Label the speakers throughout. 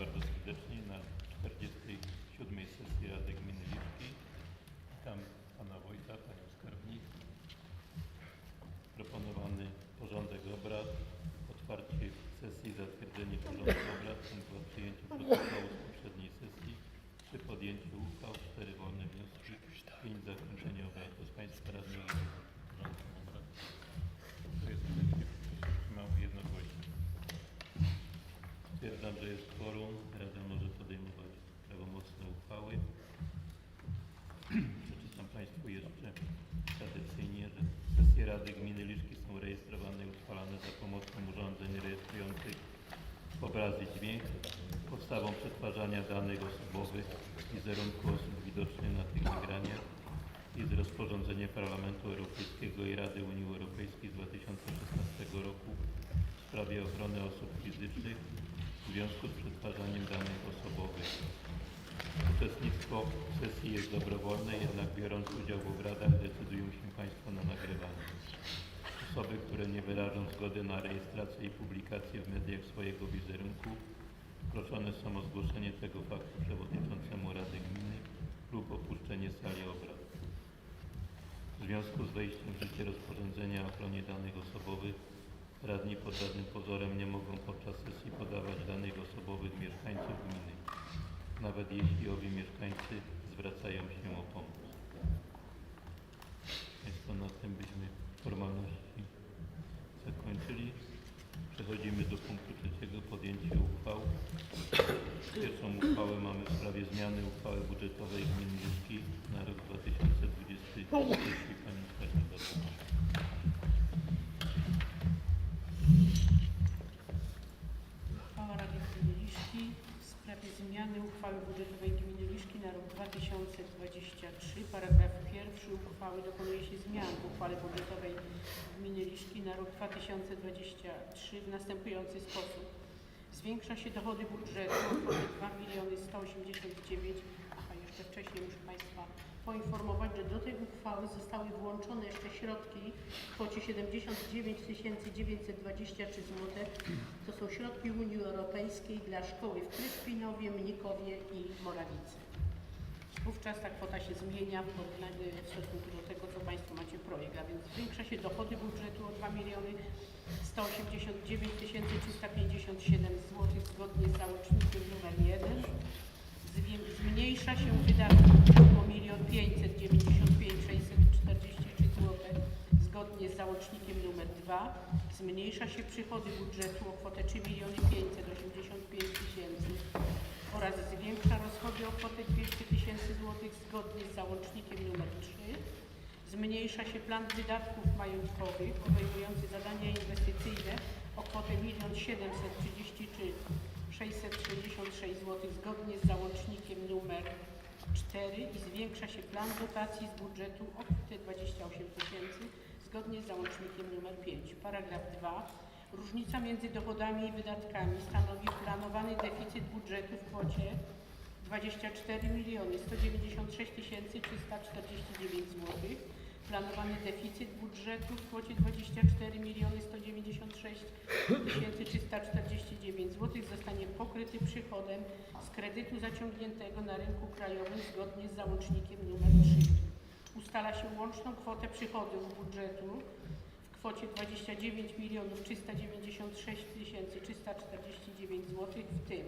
Speaker 1: bardzo serdecznie na 47. sesji Rady Gminy Liszki. Witam Pana Wojta, Panią Skarbnik. Proponowany porządek obrad, otwarcie sesji, zatwierdzenie porządku obrad, przyjęciu protokołu z poprzedniej sesji, przy podjęciu uchwał, cztery wolne wnioski, pięć zakończenie obrad. Kto z Państwa radnych jest za porządkiem obrad? Kto jest przeciw? Kto się wstrzymał? Jednogłośnie. Stwierdzam, że jest kworum. Rada może podejmować prawomocne uchwały. Przeczytam Państwu jeszcze tradycyjnie, że sesje Rady Gminy Liszki są rejestrowane i uchwalane za pomocą urządzeń rejestrujących obraz i dźwięk. Podstawą przetwarzania danych osobowych wizerunku osób widocznych na tych nagraniach jest rozporządzenie Parlamentu Europejskiego i Rady Unii Europejskiej z 2016 roku w sprawie ochrony osób fizycznych w związku z przetwarzaniem danych osobowych. Uczestnictwo w sesji jest dobrowolne, jednak biorąc udział w obradach decydują się Państwo na nagrywanie. Osoby, które nie wyrażą zgody na rejestrację i publikację w mediach swojego wizerunku, proszone są o zgłoszenie tego faktu przewodniczącemu Rady Gminy lub opuszczenie sali obrad. W związku z wejściem w życie rozporządzenia o ochronie danych osobowych radni pod żadnym pozorem nie mogą podczas sesji podawać danych osobowych mieszkańców gminy, nawet jeśli owi mieszkańcy zwracają się o pomoc. Państwo na tym byśmy formalności zakończyli. Przechodzimy do punktu trzeciego, podjęcie uchwał. Pierwszą uchwałę mamy w sprawie zmiany uchwały budżetowej gminy Liszki na rok 2023. Pani Skarbnik, bardzo proszę.
Speaker 2: Uchwała Rady Gminy Liszki w sprawie zmiany uchwały budżetowej Gminy Liszki na rok 2023. Paragraf pierwszy uchwały dokonuje się zmian w uchwale budżetowej Gminy Liszki na rok 2023 w następujący sposób. Zwiększa się dochody budżetu o kwotę 2 miliony 189 a jeszcze wcześniej muszę Państwa poinformować, że do tej uchwały zostały włączone jeszcze środki w kwocie 79 923 zł. To są środki Unii Europejskiej dla szkoły w Kryspinowie, Mnikowie i Morawicy. Wówczas ta kwota się zmienia w stosunku do tego, co Państwo macie projekt, a więc zwiększa się dochody budżetu o 2 miliony 189 357 zł zgodnie z załącznikiem numer 1. Zwię- Zmniejsza się wydatki o 1 595 643 zł zgodnie z załącznikiem numer 2. Zmniejsza się przychody budżetu o kwotę 3 585 tysięcy oraz zwiększa rozchody o kwotę 200 tysięcy złotych zgodnie z załącznikiem numer 3. Zmniejsza się plan wydatków majątkowych obejmujący zadania inwestycyjne o kwotę 1 733 666 zł zgodnie z załącznikiem numer 4 i zwiększa się plan dotacji z budżetu o kwotę 28 tysięcy zgodnie z załącznikiem numer 5. Paragraf 2. Różnica między dochodami i wydatkami stanowi planowany deficyt budżetu w kwocie 24 miliony 196 349 zł. Planowany deficyt budżetu w kwocie 24 miliony 196 349 zł zostanie pokryty przychodem z kredytu zaciągniętego na rynku krajowym zgodnie z załącznikiem nr 3. Ustala się łączną kwotę przychodów budżetu kwocie 29 milionów 396 349 zł, w tym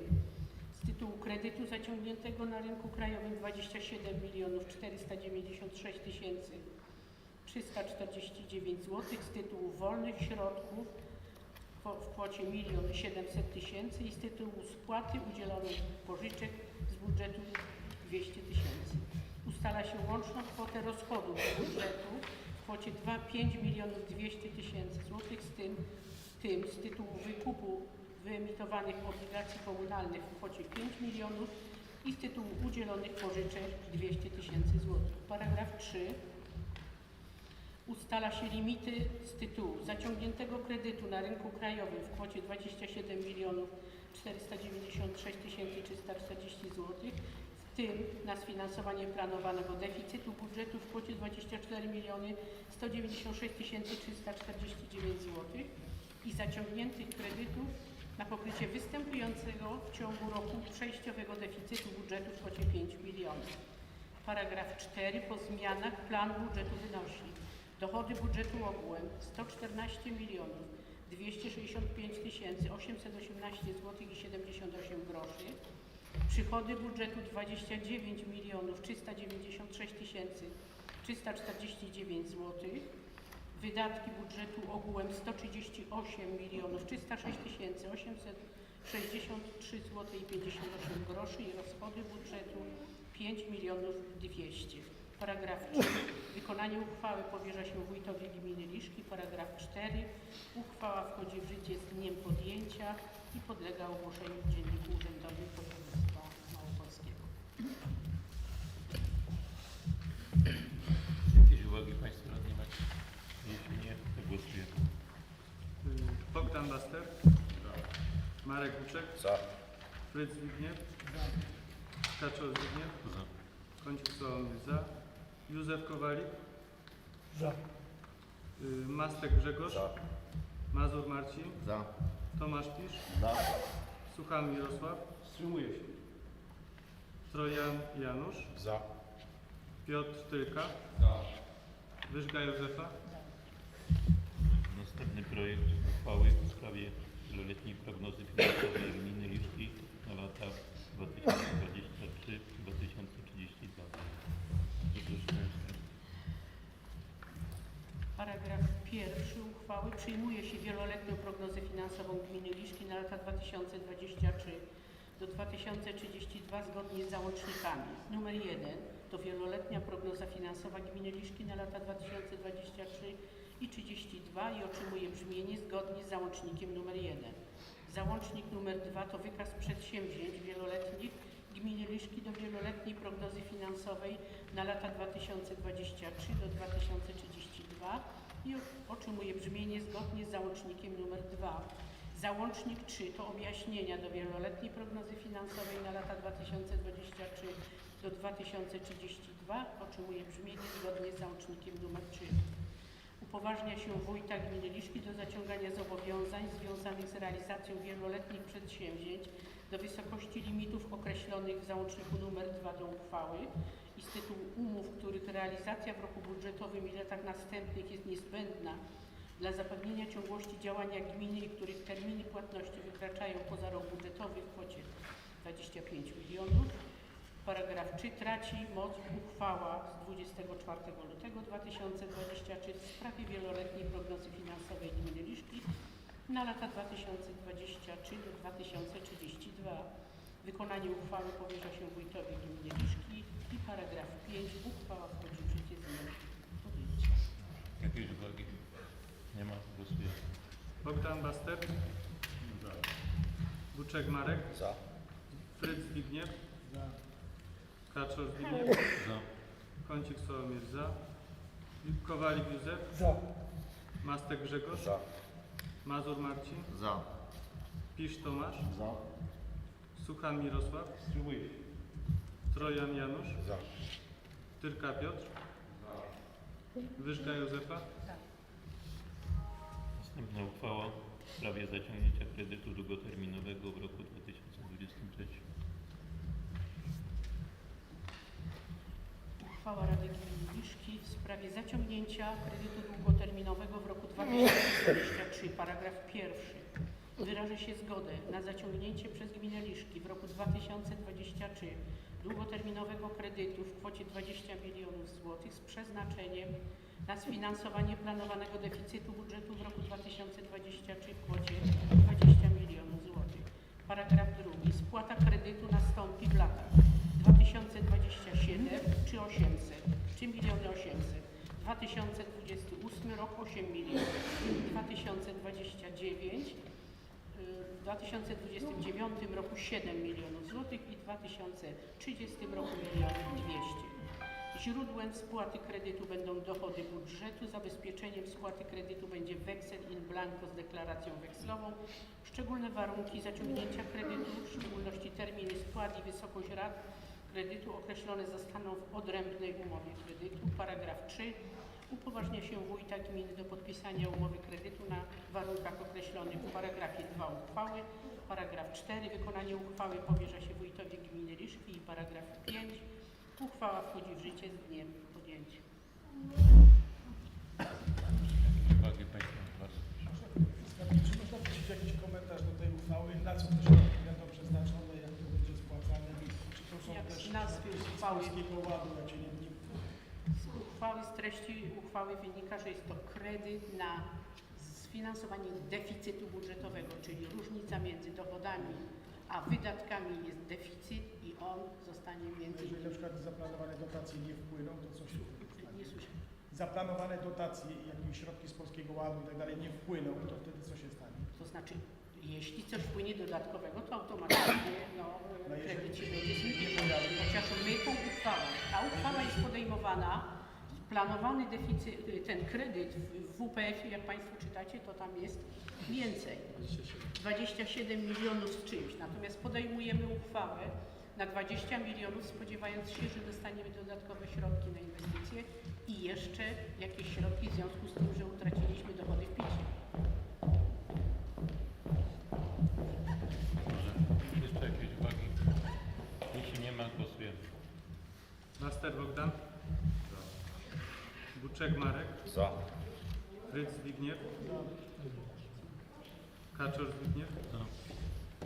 Speaker 2: z tytułu kredytu zaciągniętego na rynku krajowym 27 milionów 496 tysięcy 349 zł, z tytułu wolnych środków w kwocie 1 700 tysięcy i z tytułu spłaty udzielonych pożyczek z budżetu 200 tysięcy. Ustala się łączną kwotę rozchodów budżetu w kwocie 2, 5 milionów 200 tysięcy złotych, z tym, tym z tytułu wykupu wyemitowanych obligacji komunalnych w kwocie 5 milionów i z tytułu udzielonych pożyczek 200 tysięcy złotych. Paragraf 3 ustala się limity z tytułu zaciągniętego kredytu na rynku krajowym w kwocie 27 milionów 496 340 zł, w tym na sfinansowanie planowanego deficytu budżetu w kwocie 24 miliony 196 349 zł i zaciągniętych kredytów na pokrycie występującego w ciągu roku przejściowego deficytu budżetu w kwocie 5 milionów. Paragraf 4. Po zmianach plan budżetu wynosi dochody budżetu ogółem 114 milionów 265 tysięcy 818 zł i 78 groszy. Przychody budżetu 29 milionów 396 tysięcy 349 zł. Wydatki budżetu ogółem 138 milionów 306 tysięcy 863 zł i 58 groszy i rozchody budżetu 5 milionów 200. Paragraf 3. Wykonanie uchwały powierza się wójtowi gminy Liszki. Paragraf 4. Uchwała wchodzi w życie z dniem podjęcia i podlega ogłoszeniu w Dzienniku Urzędowym.
Speaker 1: Jakieś uwagi Państwo radni macie? Jeśli nie, to głosujemy.
Speaker 3: Y, Bogdan Baster. Marek Buczek.
Speaker 4: Za.
Speaker 3: Fryc Zbigniew. Kaczor Zbigniew.
Speaker 1: Za.
Speaker 3: Kącik Sławomir za. Józef Kowalik.
Speaker 4: Za.
Speaker 3: Y, Mastek Grzegorz.
Speaker 4: Za.
Speaker 3: Mazur Marcin.
Speaker 4: Za.
Speaker 3: Tomasz Pisz.
Speaker 4: Za.
Speaker 3: Suchan Mirosław.
Speaker 4: Wstrzymuję się.
Speaker 3: Trojan Janusz.
Speaker 4: Za.
Speaker 3: Piotr Tylka.
Speaker 4: Za.
Speaker 3: Wyżga Józefa.
Speaker 1: Następny projekt uchwały w sprawie wieloletniej prognozy finansowej gminy Liszki na lata 2023-2032. Zapraszam.
Speaker 2: Paragraf pierwszy uchwały przyjmuje się wieloletnią prognozę finansową gminy Liszki na lata 2023 do 2032 zgodnie z załącznikami. Numer 1 to wieloletnia prognoza finansowa gminy Liszki na lata 2023 i 32 i otrzymuje brzmienie zgodnie z załącznikiem numer 1. Załącznik numer 2 to wykaz przedsięwzięć wieloletnich gminy Liszki do wieloletniej prognozy finansowej na lata 2023 do 2032 i otrzymuje brzmienie zgodnie z załącznikiem numer 2. Załącznik 3 to objaśnienia do wieloletniej prognozy finansowej na lata 2023 do 2032 otrzymuje brzmienie zgodnie z załącznikiem numer 3. Upoważnia się wójta gminy Liszki do zaciągania zobowiązań związanych z realizacją wieloletnich przedsięwzięć do wysokości limitów określonych w załączniku nr 2 do uchwały i z tytułu umów, których realizacja w roku budżetowym i latach następnych jest niezbędna dla zapewnienia ciągłości działania gminy których terminy płatności wykraczają poza rok budżetowy w kwocie 25 milionów. Paragraf 3 traci moc uchwała z 24 lutego 2023 w sprawie wieloletniej prognozy finansowej gminy Liszki na lata 2023 do 2032. Wykonanie uchwały powierza się wójtowi gminy Liszki i paragraf 5 uchwała wchodzi w życie z dniem podjęcia.
Speaker 1: Uwagi? Nie ma. Głosujemy.
Speaker 3: Bogdan Baster. Buczek Marek.
Speaker 4: Za.
Speaker 3: Fryc Zbigniew. Kaczor Zbigniew.
Speaker 1: Za.
Speaker 3: Kącik Sławomir za. Kowalik Józef.
Speaker 4: Za.
Speaker 3: Mastek Grzegorz.
Speaker 4: Za.
Speaker 3: Mazur Marcin.
Speaker 4: Za.
Speaker 3: Pisz Tomasz.
Speaker 4: Za.
Speaker 3: Suchan Mirosław.
Speaker 4: Wstrzymuję.
Speaker 3: Trojan Janusz.
Speaker 4: Za.
Speaker 3: Tyrka Piotr. Wyżga Józefa.
Speaker 1: Następna uchwała w sprawie zaciągnięcia kredytu długoterminowego w roku 2023.
Speaker 2: Uchwała Rady Gminy Liszki w sprawie zaciągnięcia kredytu długoterminowego w roku 2023, paragraf pierwszy. Wyraża się zgodę na zaciągnięcie przez Gminę Liszki w roku 2023 długoterminowego kredytu w kwocie 20 milionów złotych z przeznaczeniem na sfinansowanie planowanego deficytu budżetu w roku 2023 w kwocie 20 milionów złotych. Paragraf drugi. Spłata kredytu nastąpi w latach 2027 czy 800, czy miliony 800. 2028 rok 8 milionów, 2029 y, w 2029 roku 7 milionów złotych i w 2030 roku milionów 200. Źródłem spłaty kredytu będą dochody budżetu, zabezpieczeniem spłaty kredytu będzie weksel in blanco z deklaracją wekslową. Szczególne warunki zaciągnięcia kredytu, w szczególności terminy spłat i wysokość rat kredytu określone zostaną w odrębnej umowie kredytu. Paragraf 3. Upoważnia się wójta gminy do podpisania umowy kredytu na warunkach określonych w paragrafie 2 uchwały. Paragraf 4. Wykonanie uchwały powierza się wójtowi gminy Liszki i paragraf 5. Uchwała wchodzi w życie z dniem podjęcia.
Speaker 1: Uwagi Państwa
Speaker 4: czy można wrócić jakiś komentarz do tej uchwały? Na co te środki będą przeznaczone? Jak to będzie spłacane? Czy to są
Speaker 2: Jak
Speaker 4: też
Speaker 2: nazwy
Speaker 4: środki z
Speaker 2: uchwały.
Speaker 4: Polskiego Ładu? Ja cię nie, nie...
Speaker 2: Z uchwały, z treści uchwały wynika, że jest to kredyt na sfinansowanie deficytu budżetowego, czyli różnica między dochodami a wydatkami jest deficyt i on zostanie między...
Speaker 4: Jeżeli na przykład zaplanowane dotacje nie wpłyną, to coś
Speaker 2: Nie słyszę.
Speaker 4: Zaplanowane dotacje jakieś środki z Polskiego Ładu i tak dalej nie wpłyną, to wtedy co się stanie?
Speaker 2: To znaczy, jeśli coś wpłynie dodatkowego, to automatycznie no,
Speaker 4: No
Speaker 2: kredyt się będzie
Speaker 4: nie
Speaker 2: zmniejszał. Chociaż my tą uchwałą, ta uchwała jest podejmowana, planowany deficyt, ten kredyt w WPF-ie, jak Państwo czytacie, to tam jest więcej. 27 milionów z czymś. Natomiast podejmujemy uchwałę na 20 milionów, spodziewając się, że dostaniemy dodatkowe środki na inwestycje i jeszcze jakieś środki w związku z tym, że utraciliśmy dochody w picie.
Speaker 1: Może jeszcze jakieś uwagi? Jeśli nie ma, głosujemy.
Speaker 3: Master Bogdan. Buczek Marek.
Speaker 5: Za.
Speaker 3: Rydz Zbigniew. Kaczor Zbigniew.
Speaker 1: Za.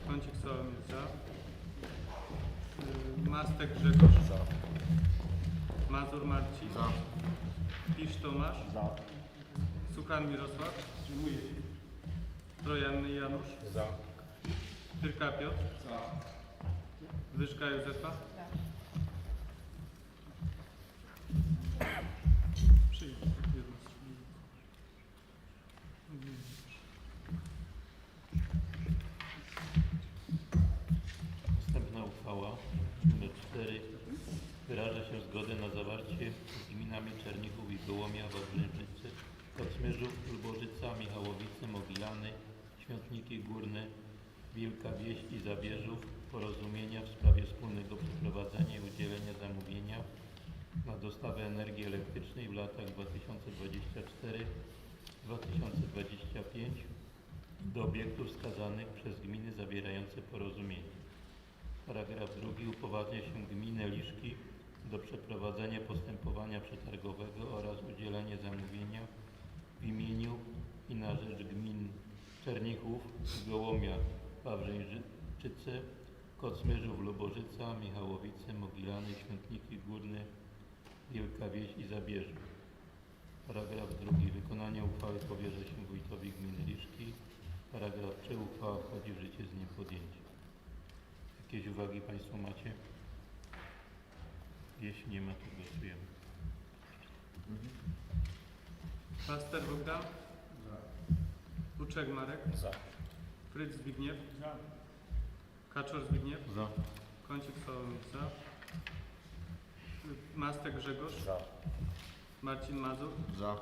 Speaker 3: Kącik Sławomir za. Y, Mastek Grzegorz.
Speaker 5: Za.
Speaker 3: Mazur Marcin.
Speaker 5: Za.
Speaker 3: Pisz Tomasz.
Speaker 5: Za.
Speaker 3: Sukan Mirosław.
Speaker 4: Dziękuję.
Speaker 3: Trojanny Janusz.
Speaker 5: Za.
Speaker 3: Tyrka Piotr. Wyżka Józefa.
Speaker 1: Zgodę na zawarcie z gminami Czernichów i Gołomia, Wawrzyńczycy, Kocmyrzów, Lubożyca, Michałowice, Mogilany, Świątniki Górne, Wielka Wieś i Zabierzów porozumienia w sprawie wspólnego przeprowadzenia i udzielenia zamówienia na dostawę energii elektrycznej w latach 2024-2025 do obiektów wskazanych przez gminy zawierające porozumienie. Paragraf drugi upoważnia się gminę Liszki do przeprowadzenia postępowania przetargowego oraz udzielenia zamówienia w imieniu i na rzecz gmin Czernichów, Gołomia, Wawrzyńczyce, Kocmyrzów, Lubożyca, Michałowice, Mogilany, Świątniki Górne, Wielka Wieś i Zabierzów. Paragraf drugi. Wykonanie uchwały powierza się wójtowi gminy Liszki. Paragraf 3. Uchwała wchodzi w życie z dniem podjęcia. Jakieś uwagi Państwo macie? Jeśli nie ma, to głosujemy.
Speaker 3: Master Bogdan. Buczek Marek.
Speaker 5: Za.
Speaker 3: Fryc Zbigniew.
Speaker 4: Za.
Speaker 3: Kaczor Zbigniew.
Speaker 1: Za.
Speaker 3: Kącik Sławomir za. Mastek Grzegorz.
Speaker 5: Za.
Speaker 3: Marcin Mazur.
Speaker 5: Za.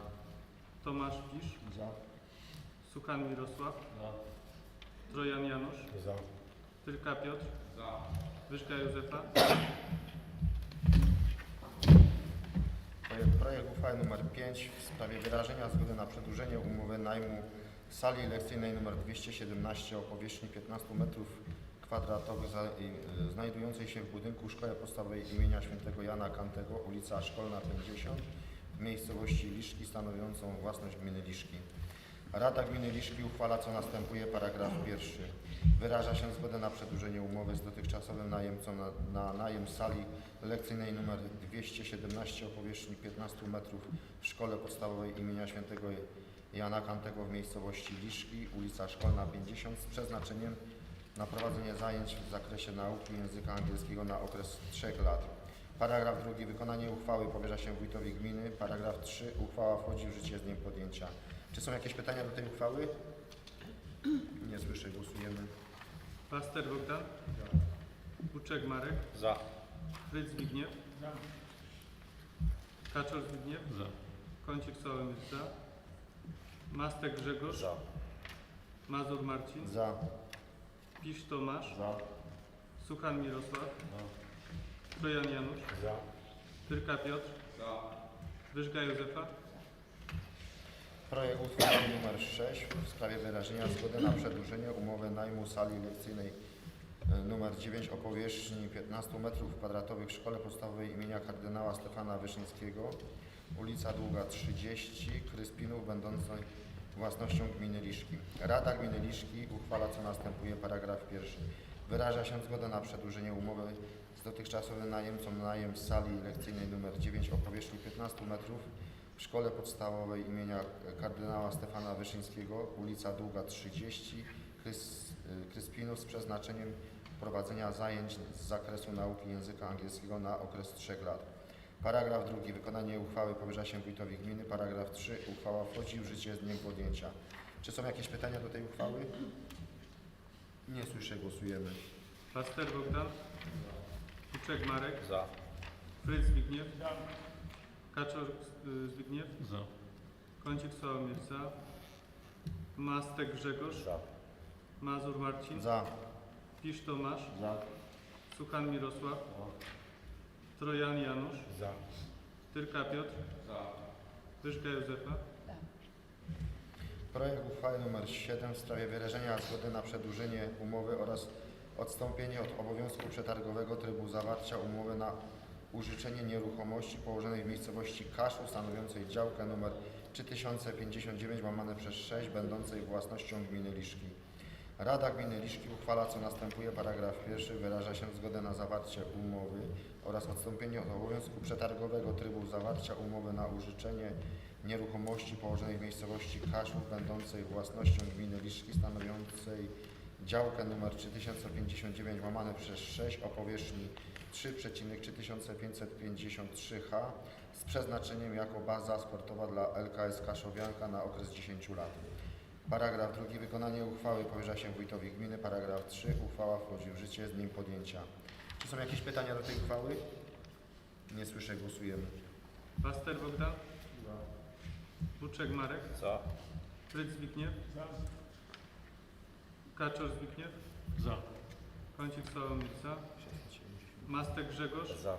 Speaker 3: Tomasz Pisz.
Speaker 5: Za.
Speaker 3: Sukan Mirosław.
Speaker 5: Za.
Speaker 3: Trojan Janusz.
Speaker 5: Za.
Speaker 3: Tyrka Piotr.
Speaker 5: Za.
Speaker 3: Wyżka Józefa.
Speaker 6: Projekt, uchwały nr 5 w sprawie wyrażenia zgody na przedłużenie umowy najmu sali lekcyjnej nr 217 o powierzchni 15 m2 za, y, znajdującej się w budynku Szkoły Podstawowej imienia Świętego Jana Kantego, ulica Szkolna 50 w miejscowości Liszki stanowiącą własność gminy Liszki. Rada Gminy Liszki uchwala co następuje paragraf pierwszy. Wyraża się zgodę na przedłużenie umowy z dotychczasowym najemcą na, na najem sali lekcyjnej nr 217 o powierzchni 15 metrów w Szkole Podstawowej imienia Świętego Jana Kantego w miejscowości Liszki, ulica Szkolna 50 z przeznaczeniem na prowadzenie zajęć w zakresie nauki języka angielskiego na okres 3 lat. Paragraf drugi. Wykonanie uchwały powierza się wójtowi gminy. Paragraf 3. Uchwała wchodzi w życie z dniem podjęcia. Czy są jakieś pytania do tej uchwały? Nie słyszę. Głosujemy.
Speaker 3: Master Bogdan. Buczek Marek.
Speaker 5: Za.
Speaker 3: Fryc Zbigniew.
Speaker 4: Za.
Speaker 3: Kaczor Zbigniew.
Speaker 1: Za.
Speaker 3: Kącik Sławomir za. Mastek Grzegorz.
Speaker 5: Za.
Speaker 3: Mazur Marcin.
Speaker 6: Za.
Speaker 3: Pisz Tomasz.
Speaker 5: Za.
Speaker 3: Suchan Mirosław. Trojan Janusz.
Speaker 5: Za.
Speaker 3: Tyrka Piotr.
Speaker 5: Za.
Speaker 3: Wyżga Józefa.
Speaker 6: Projekt uchwały nr 6 w sprawie wyrażenia zgody na przedłużenie umowy najmu sali lekcyjnej nr 9 o powierzchni 15 m2 w Szkole Podstawowej imienia kardynała Stefana Wyszyńskiego, ulica Długa 30, Kryspinów, będącej własnością gminy Liszki. Rada Gminy Liszki uchwala co następuje paragraf pierwszy. Wyraża się zgodę na przedłużenie umowy z dotychczasowym najemcą na najem sali lekcyjnej nr 9 o powierzchni 15 metrów w Szkole Podstawowej imienia kardynała Stefana Wyszyńskiego, ulica Długa 30, Krys, Kryspinów z przeznaczeniem prowadzenia zajęć z zakresu nauki języka angielskiego na okres 3 lat. Paragraf drugi. Wykonanie uchwały powierza się wójtowi gminy. Paragraf 3. Uchwała wchodzi w życie z dniem podjęcia. Czy są jakieś pytania do tej uchwały? Nie słyszę, głosujemy.
Speaker 3: Paster Bogdan. Kuczek Marek.
Speaker 5: Za.
Speaker 3: Fryz Zbigniew. Kaczor y, Zbigniew.
Speaker 1: Za.
Speaker 3: Kącik Sławomir za. Mastek Grzegorz.
Speaker 5: Za.
Speaker 3: Mazur Marcin.
Speaker 6: Za.
Speaker 3: Pisz Tomasz.
Speaker 5: Za.
Speaker 3: Suchan Mirosław. Trojan Janusz.
Speaker 5: Za.
Speaker 3: Tyrka Piotr. Wyżka Józefa.
Speaker 6: Projekt uchwały nr 7 w sprawie wyrażenia zgody na przedłużenie umowy oraz odstąpienie od obowiązku przetargowego trybu zawarcia umowy na użyczenie nieruchomości położonej w miejscowości Kaszów stanowiącej działkę nr 3059 łamane przez 6 będącej własnością gminy Liszki. Rada Gminy Liszki uchwala co następuje. Paragraf pierwszy wyraża się zgodę na zawarcie umowy oraz odstąpienie od obowiązku przetargowego trybu zawarcia umowy na użyczenie nieruchomości położonej w miejscowości Kaszów będącej własnością gminy Liszki stanowiącej działkę nr 3059 łamane przez 6 o powierzchni 3,3553 ha z przeznaczeniem jako baza sportowa dla LKS Kaszowianka na okres 10 lat. Paragraf drugi. Wykonanie uchwały powierza się wójtowi gminy. Paragraf 3. Uchwała wchodzi w życie z dniem podjęcia. Czy są jakieś pytania do tej uchwały? Nie słyszę, głosujemy.
Speaker 3: Paster Bogdan. Buczek Marek.
Speaker 5: Za.
Speaker 3: Fryz Zbigniew. Kaczor Zbigniew.
Speaker 1: Za.
Speaker 3: Kącik Sławomir za. Mastek Grzegorz.
Speaker 5: Za.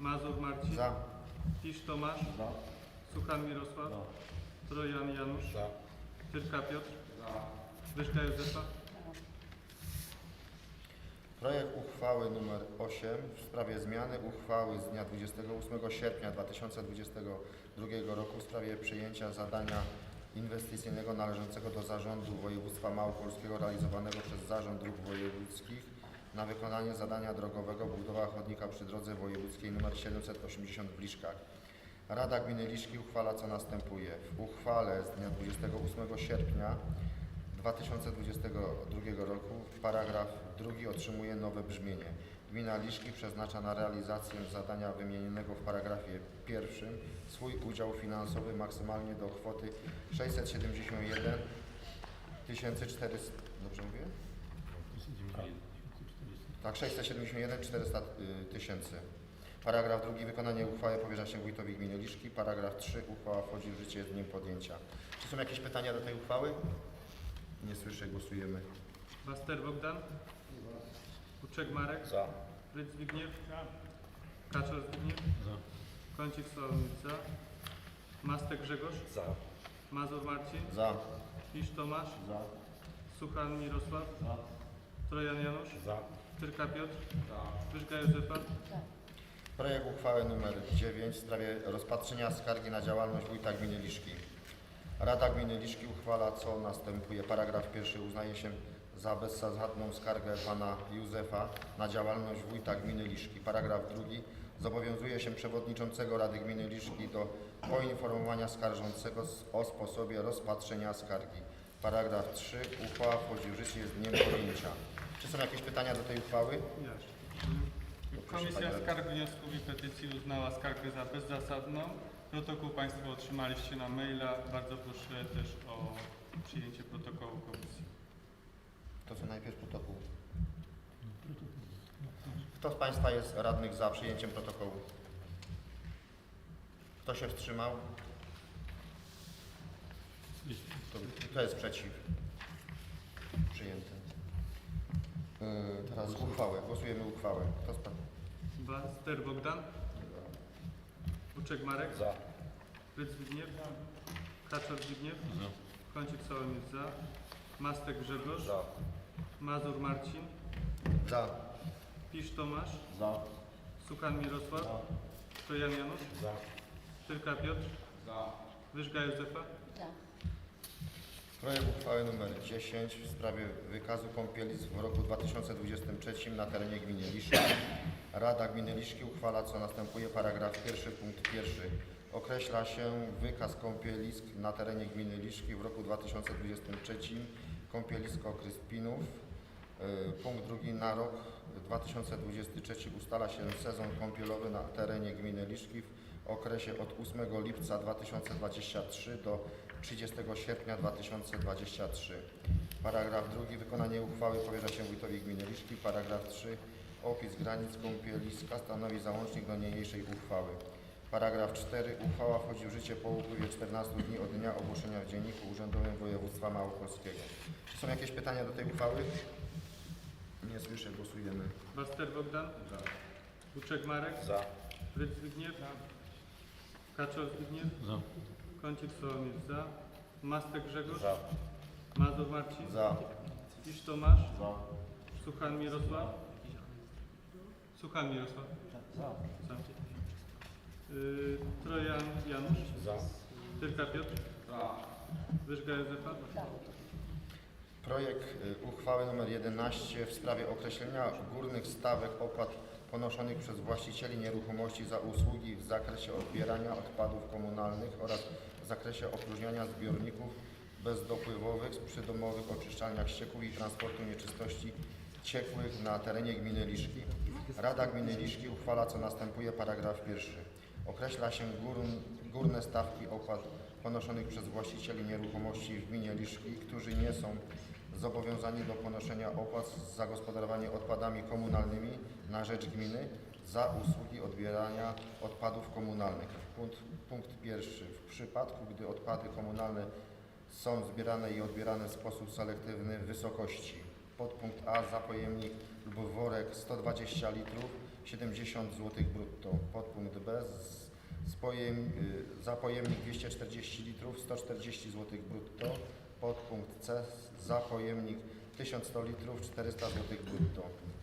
Speaker 3: Mazur Marcin.
Speaker 6: Za.
Speaker 3: Pisz Tomasz.
Speaker 5: Za.
Speaker 3: Suchan Mirosław. Trojan Janusz.
Speaker 5: Za.
Speaker 3: Tyrka Piotr. Wyżka Józefa.
Speaker 6: Projekt uchwały nr 8 w sprawie zmiany uchwały z dnia 28 sierpnia 2022 roku w sprawie przyjęcia zadania inwestycyjnego należącego do Zarządu Województwa Małopolskiego realizowanego przez Zarząd Dróg Wojewódzkich na wykonanie zadania drogowego budowa chodnika przy drodze wojewódzkiej nr 780 w Liszkach. Rada Gminy Liszki uchwala co następuje. W uchwale z dnia 28 sierpnia 2022 roku paragraf drugi otrzymuje nowe brzmienie. Gmina Liszki przeznacza na realizację zadania wymienionego w paragrafie pierwszym swój udział finansowy maksymalnie do kwoty 671 400, dobrze mówię? Tak, 671 400 y, tysięcy. Paragraf drugi. Wykonanie uchwały powierza się wójtowi gminy Liszki. Paragraf 3. Uchwała wchodzi w życie z dniem podjęcia. Czy są jakieś pytania do tej uchwały? Nie słyszę, głosujemy.
Speaker 3: Paster Bogdan. Buczek Marek.
Speaker 5: Za.
Speaker 3: Fryz Zbigniew. Kaczor Zbigniew.
Speaker 1: Za.
Speaker 3: Kącik Sławomir za. Mastek Grzegorz.
Speaker 5: Za.
Speaker 3: Mazur Marcin.
Speaker 6: Za.
Speaker 3: Pisz Tomasz.
Speaker 5: Za.
Speaker 3: Suchan Mirosław. Trojan Janusz.
Speaker 5: Za.
Speaker 3: Tyrka Piotr. Wyżka Józefa.
Speaker 6: Projekt uchwały nr 9 w sprawie rozpatrzenia skargi na działalność wójta gminy Liszki. Rada gminy Liszki uchwala co następuje. Paragraf pierwszy uznaje się za bezzasadną skargę pana Józefa na działalność wójta gminy Liszki. Paragraf drugi zobowiązuje się przewodniczącego Rady Gminy Liszki do poinformowania skarżącego o sposobie rozpatrzenia skargi. Paragraf 3. Uchwała wchodzi w życie z dniem podjęcia. Czy są jakieś pytania do tej uchwały?
Speaker 3: Komisja Skarg, Wniosków i Petycji uznała skargę za bezzasadną. Protokół Państwo otrzymaliście na maila. Bardzo proszę też o przyjęcie protokołu komisji.
Speaker 6: To co najpierw protokół. Kto z Państwa jest radnych za przyjęciem protokołu? Kto się wstrzymał? Kto jest przeciw? Przyjęty. Yy, teraz uchwałę. Głosujemy uchwałę. Kto z Pan?
Speaker 3: Baster Bogdan. Buczek Marek.
Speaker 5: Za.
Speaker 3: Fryz Zbigniew. Kaczor Zbigniew,
Speaker 1: Za.
Speaker 3: Kącik Sławomir za, Mastek Grzegorz,
Speaker 6: Za.
Speaker 3: Mazur Marcin,
Speaker 6: Za.
Speaker 3: Pisz Tomasz,
Speaker 6: Za.
Speaker 3: Suchan Mirosław, Trojan Janusz,
Speaker 6: Za.
Speaker 3: Tylka Piotr, Wyżga Józefa,
Speaker 6: Projekt uchwały nr 10 w sprawie wykazu kąpielisk w roku 2023 na terenie gminy Liszki. Rada Gminy Liszki uchwala co następuje paragraf pierwszy punkt pierwszy. Określa się wykaz kąpielisk na terenie gminy Liszki w roku 2023. Kąpielisko Kryspinów. Y, Punkt drugi na rok 2023 ustala się sezon kąpielowy na terenie gminy Liszki w okresie od 8 lipca 2023 do 30 sierpnia 2023. Paragraf drugi. Wykonanie uchwały powierza się wójtowi gminy Liszki. Paragraf 3. Opis granic kąpieliska stanowi załącznik do niniejszej uchwały. Paragraf 4. Uchwała wchodzi w życie po upływie 14 dni od dnia ogłoszenia w Dzienniku Urzędowym Województwa Małopolskiego. Czy są jakieś pytania do tej uchwały? Nie słyszę, głosujemy.
Speaker 3: Baster Bogdan, Buczek Marek,
Speaker 6: Za.
Speaker 3: Fryc Zbigniew, Kaczor Zbigniew,
Speaker 1: Za.
Speaker 3: Kącik Sławomir za, Mastek Grzegorz,
Speaker 6: Za.
Speaker 3: Mazur Marcin,
Speaker 6: Za.
Speaker 3: Pisz Tomasz,
Speaker 6: Za.
Speaker 3: Suchan Mirosław, Suchan Mirosław, za. Y, Trojan Janusz,
Speaker 6: Za.
Speaker 3: Tylka Piotr, Wyżga Józefa,
Speaker 6: Projekt y, uchwały nr 11 w sprawie określenia górnych stawek opłat ponoszonych przez właścicieli nieruchomości za usługi w zakresie odbierania odpadów komunalnych oraz w zakresie opróżniania zbiorników bezdopływowych z przydomowych oczyszczalniach ścieków i transportu nieczystości ciekłych na terenie gminy Liszki. Rada Gminy Liszki uchwala co następuje paragraf pierwszy. Określa się górn, górne stawki opłat ponoszonych przez właścicieli nieruchomości w gminie Liszki, którzy nie są zobowiązani do ponoszenia opłat za zagospodarowanie odpadami komunalnymi na rzecz gminy za usługi odbierania odpadów komunalnych. Punkt, punkt pierwszy. W przypadku, gdy odpady komunalne są zbierane i odbierane w sposób selektywny wysokości podpunkt A za pojemnik lub worek 120 litrów 70 zł brutto. Podpunkt B z, z pojem, y, za pojemnik 240 litrów 140 zł brutto. Podpunkt C za pojemnik 1100 litrów 400 zł brutto.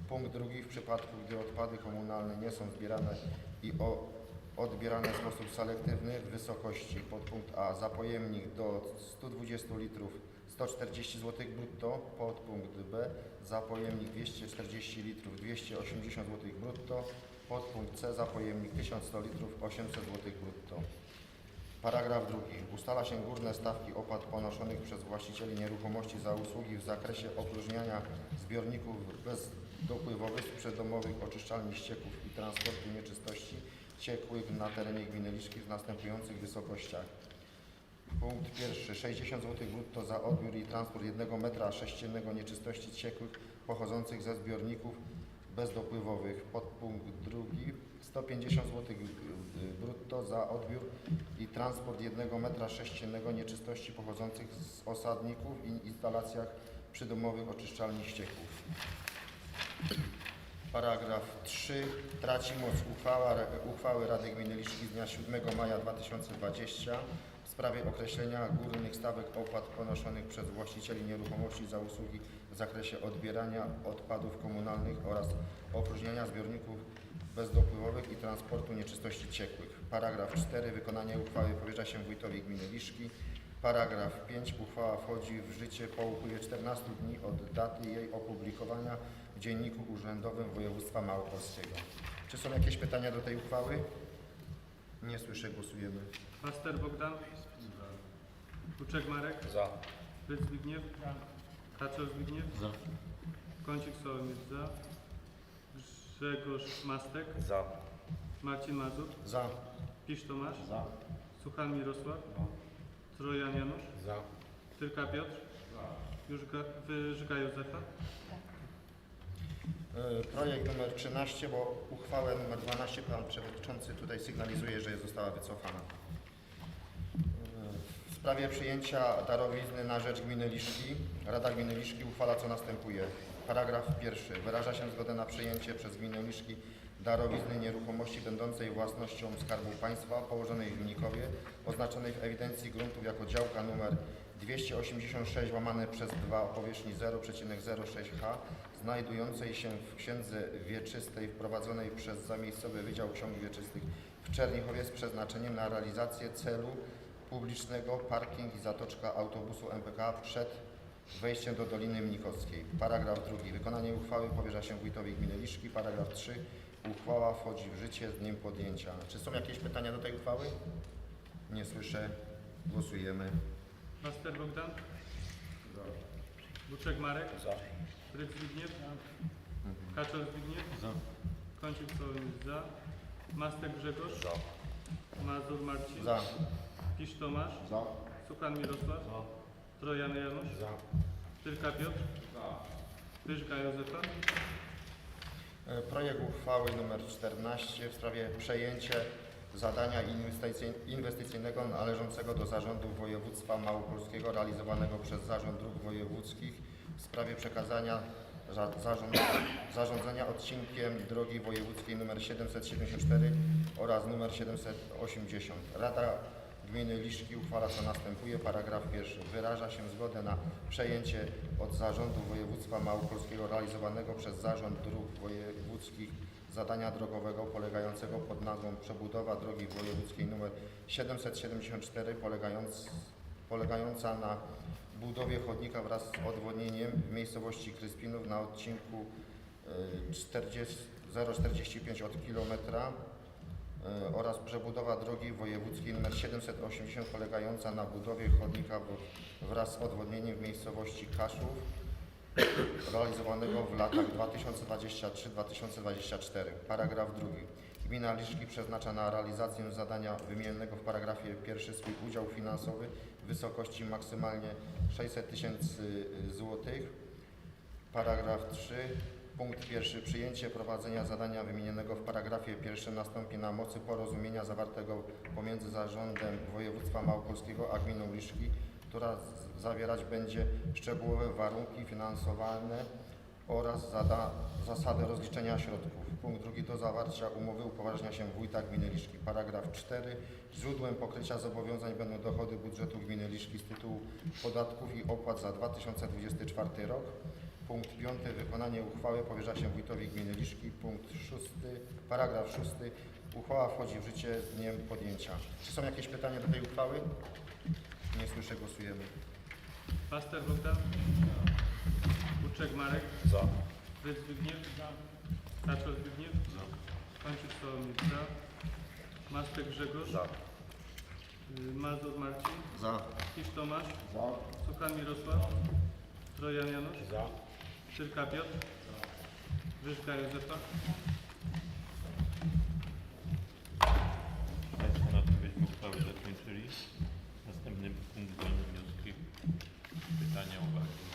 Speaker 6: Punkt drugi w przypadku, gdy odpady komunalne nie są zbierane i o, odbierane w sposób selektywny w wysokości podpunkt A za pojemnik do 120 litrów 140 zł brutto, podpunkt B za pojemnik 240 litrów 280 zł brutto, podpunkt C za pojemnik 1100 litrów 800 zł brutto. Paragraf drugi. Ustala się górne stawki opłat ponoszonych przez właścicieli nieruchomości za usługi w zakresie opróżniania zbiorników bezdopływowych przydomowych oczyszczalni ścieków i transportu nieczystości ciekłych na terenie gminy Liszki w następujących wysokościach. Punkt pierwszy. 60 zł brutto za odbiór i transport 1 metra sześciennego nieczystości ciekłych pochodzących ze zbiorników bezdopływowych. Podpunkt drugi. 150 zł brutto za odbiór i transport 1 metra sześciennego nieczystości pochodzących z osadników i instalacjach przydomowych oczyszczalni ścieków. Paragraf 3. Traci moc uchwała, uchwały Rady Gminy Liszki z dnia 7 maja 2020 w sprawie określenia górnych stawek opłat ponoszonych przez właścicieli nieruchomości za usługi w zakresie odbierania odpadów komunalnych oraz opróżniania zbiorników bezdopływowych i transportu nieczystości ciekłych. Paragraf 4. Wykonanie uchwały powierza się wójtowi gminy Liszki. Paragraf 5. Uchwała wchodzi w życie po upływie 14 dni od daty jej opublikowania Dzienniku Urzędowym Województwa Małopolskiego. Czy są jakieś pytania do tej uchwały? Nie słyszę, głosujemy.
Speaker 3: Baster Bogdan, Buczek Marek,
Speaker 6: Za.
Speaker 3: Fryc Zbigniew, Kaczor Zbigniew,
Speaker 1: Za.
Speaker 3: Kącik Sławomir za, Grzegorz Mastek,
Speaker 6: Za.
Speaker 3: Marcin Mazur,
Speaker 6: Za.
Speaker 3: Pisz Tomasz,
Speaker 6: Za.
Speaker 3: Suchan Mirosław, Trojan Janusz,
Speaker 6: Za.
Speaker 3: Tylka Piotr, Jóżga, Wyżga Józefa,
Speaker 6: E, Projekt numer 13, bo uchwałę numer 12 Pan Przewodniczący tutaj sygnalizuje, że została wycofana. E, W sprawie przyjęcia darowizny na rzecz Gminy Liszki Rada Gminy Liszki uchwala co następuje. Paragraf pierwszy. Wyraża się zgodę na przyjęcie przez Gminę Liszki darowizny nieruchomości będącej własnością Skarbu Państwa położonej w Mnikowie, oznaczonej w ewidencji gruntów jako działka nr 286 łamane przez 2 o powierzchni 0,06 ha, znajdującej się w księdze wieczystej wprowadzonej przez zamiejscowy Wydział Ksiąg Wieczystych w Czernichowie z przeznaczeniem na realizację celu publicznego parking i zatoczka autobusu MPK przed wejściem do Doliny Mnikowskiej. Paragraf drugi. Wykonanie uchwały powierza się wójtowi gminy Liszki. Paragraf 3. Uchwała wchodzi w życie z dniem podjęcia. Czy są jakieś pytania do tej uchwały? Nie słyszę. Głosujemy.
Speaker 3: Master Bogdan? Buczek Marek?
Speaker 4: Za.
Speaker 3: Fryk Zbigniew? Kaczor Zbigniew?
Speaker 1: Za.
Speaker 3: Kończyk Sołownik za. Mastek Grzegorz?
Speaker 4: Za.
Speaker 3: Mazur Marcin?
Speaker 6: Za.
Speaker 3: Pisz Tomasz?
Speaker 4: Za.
Speaker 3: Sukan Mirosław? Trojan Janusz?
Speaker 4: Za.
Speaker 3: Tylka Piotr? Pyszka Józefa?
Speaker 6: E, Projekt uchwały nr 14 w sprawie przejęcia zadania inwestycyjnego należącego do Zarządu Województwa Małopolskiego realizowanego przez Zarząd Dróg Wojewódzkich w sprawie przekazania za- zarząd, zarządzania odcinkiem drogi wojewódzkiej nr 774 oraz nr 780. Rada Gminy Liszki uchwala co następuje. Paragraf pierwszy. Wyraża się zgodę na przejęcie od Zarządu Województwa Małopolskiego realizowanego przez Zarząd Dróg Wojewódzkich zadania drogowego polegającego pod nazwą przebudowa drogi wojewódzkiej nr 774 polegając, polegająca na budowie chodnika wraz z odwodnieniem w miejscowości Kryspinów na odcinku y, 40, 045 od kilometra y, oraz przebudowa drogi wojewódzkiej nr 780 polegająca na budowie chodnika wraz z odwodnieniem w miejscowości Kaszów realizowanego w latach 2023-2024. Paragraf drugi. Gmina Liszki przeznacza na realizację zadania wymienionego w paragrafie pierwszy swój udział finansowy w wysokości maksymalnie 600 tysięcy złotych. Paragraf 3. Punkt pierwszy. Przyjęcie prowadzenia zadania wymienionego w paragrafie pierwszym nastąpi na mocy porozumienia zawartego pomiędzy Zarządem Województwa Małopolskiego a Gminą Liszki, która zawierać będzie szczegółowe warunki finansowane oraz zada, zasady rozliczenia środków. Punkt drugi. Do zawarcia umowy upoważnia się wójta Gminy Liszki. Paragraf 4. Źródłem pokrycia zobowiązań będą dochody budżetu Gminy Liszki z tytułu podatków i opłat za 2024 rok. Punkt 5. Wykonanie uchwały powierza się wójtowi gminy Liszki. Punkt 6. Paragraf 6. Uchwała wchodzi w życie z dniem podjęcia. Czy są jakieś pytania do tej uchwały? Nie słyszę, głosujemy.
Speaker 3: Master Bogdan? Buczek Marek?
Speaker 4: Za.
Speaker 3: Fryk Zbigniew? Kaczor Zbigniew? Kończyk Sołownik za. Mastek Grzegorz?
Speaker 4: Za.
Speaker 3: Y, Mazur Marcin?
Speaker 6: Za.
Speaker 3: Pisz Tomasz?
Speaker 4: Za.
Speaker 3: Sukan Mirosław? Trojan Janusz?
Speaker 4: Za.
Speaker 3: Tylka Piotr? Wyżka Józefa?
Speaker 1: Państwo na zakończyli. Następny punkt wolny wnioski. Pytania, uwagi.